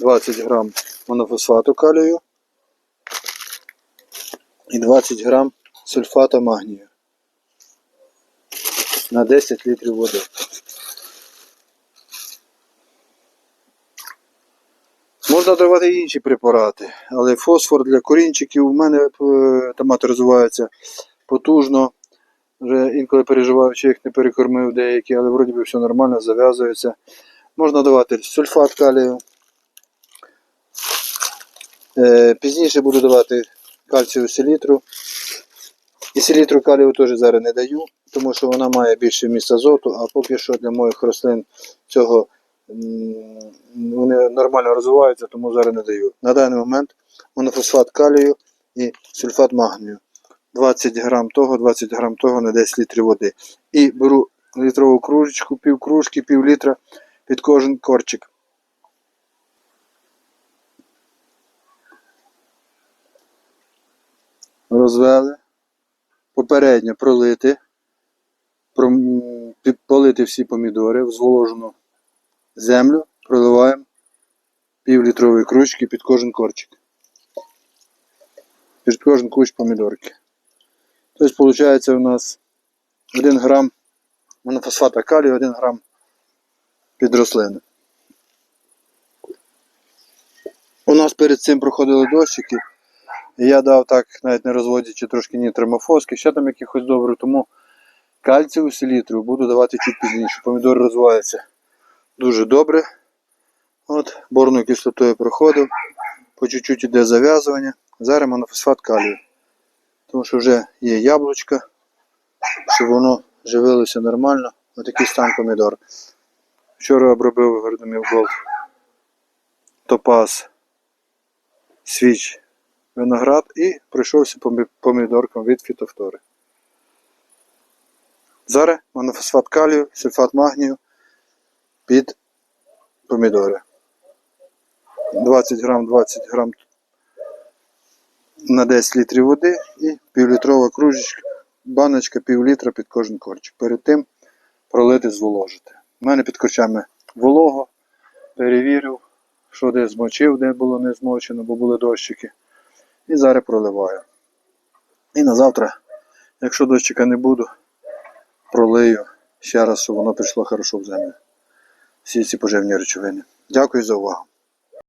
20 грам монофосфату калію і 20 грам сульфата магнію на 10 літрів води. Можна давати інші препарати, але фосфор для корінчиків у мене е, томати розвиваються потужно. Вже інколи переживаю, чи їх не перекормив деякі, але вроді би все нормально, зав'язується. Можна давати сульфат калію. Е, Пізніше буду давати кальцію селітру. І селітру калію теж зараз не даю, тому що вона має більше місць азоту, а поки що для моїх рослин цього вони нормально розвиваються, тому зараз не даю. На даний момент монофосфат калію і сульфат магнію. 20 грам того, 20 грам того на 10 літрів води. І беру літрову кружечку, пів кружки, пів літра під кожен корчик. Розвели. Попередньо пролити. Полити всі помідори в зволожену землю, проливаємо пів літрової кружки під кожен корчик. Під кожен кущ помідорки. Тобто, виходить, у нас 1 грам монофосфата калію, 1 грам під рослини. У нас перед цим проходили дощики. Я дав так, навіть не розводячи трошки нітромофоски, ще там якихось добре, тому кальцію селітру буду давати чуть пізніше. Помідор розвивається дуже добре. От, борною кислотою проходив, по чуть-чуть іде зав'язування. Зараз монофосфат калію. Тому що вже є яблучка, щоб воно живилося нормально. Отакий стан помідор. Вчора обробив Гордомів Голд Топаз свіч виноград і пройшовся помі- помідорком від фітофтори. Зараз монофосфат калію, сульфат магнію під помідори. 20 грам, 20 грам на 10 літрів води і півлітрова кружечка, баночка пів літра під кожен корчик. Перед тим пролити, зволожити. У мене під корчами волого, перевірив, що де змочив, де було не змочено, бо були дощики. І зараз проливаю. І на завтра, якщо дощика не буду, пролию ще раз, щоб воно прийшло хорошо в землю. Всі ці поживні речовини. Дякую за увагу.